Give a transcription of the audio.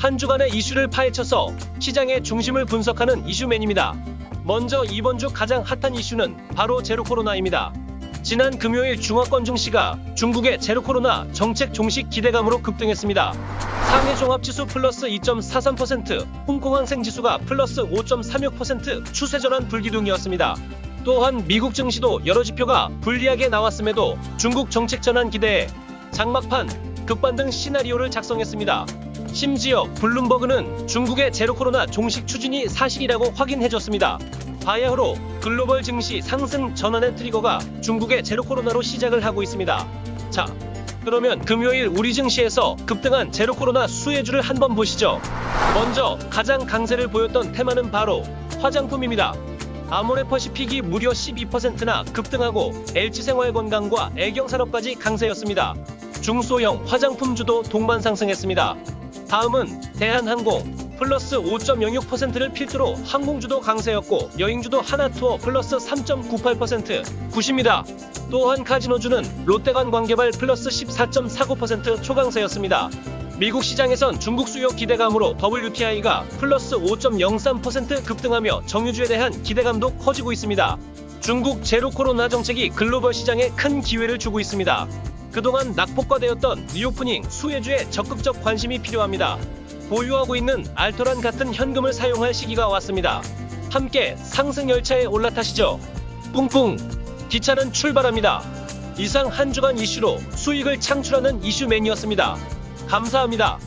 한 주간의 이슈를 파헤쳐서 시장의 중심을 분석하는 이슈맨입니다. 먼저 이번 주 가장 핫한 이슈는 바로 제로 코로나입니다. 지난 금요일 중화권 증시가 중국의 제로 코로나 정책 종식 기대감으로 급등했습니다. 상해 종합지수 플러스 2.43%, 홍콩 항생지수가 플러스 5.36% 추세 전환 불기둥이었습니다. 또한 미국 증시도 여러 지표가 불리하게 나왔음에도 중국 정책 전환 기대에 장막판, 급반등 시나리오를 작성했습니다. 심지어 블룸버그는 중국의 제로 코로나 종식 추진이 사실이라고 확인해줬습니다. 바야흐로 글로벌 증시 상승 전환의 트리거가 중국의 제로 코로나로 시작을 하고 있습니다. 자, 그러면 금요일 우리 증시에서 급등한 제로 코로나 수혜주를 한번 보시죠. 먼저 가장 강세를 보였던 테마는 바로 화장품입니다. 아모레퍼시픽이 무려 12%나 급등하고 LG생활건강과 애경산업까지 강세였습니다. 중소형 화장품주도 동반 상승했습니다. 다음은 대한항공 플러스 5.06%를 필두로 항공주도 강세였고 여행주도 하나투어 플러스 3.98% 굿입니다. 또한 카지노주는 롯데관광개발 플러스 14.49% 초강세였습니다. 미국 시장에선 중국 수요 기대감으로 WTI가 플러스 5.03% 급등하며 정유주에 대한 기대감도 커지고 있습니다. 중국 제로 코로나 정책이 글로벌 시장에 큰 기회를 주고 있습니다. 그동안 낙폭과되었던 리오프닝 수혜주에 적극적 관심이 필요합니다. 보유하고 있는 알토란 같은 현금을 사용할 시기가 왔습니다. 함께 상승 열차에 올라타시죠. 뿡뿡 기차는 출발합니다. 이상 한 주간 이슈로 수익을 창출하는 이슈맨이었습니다. 감사합니다.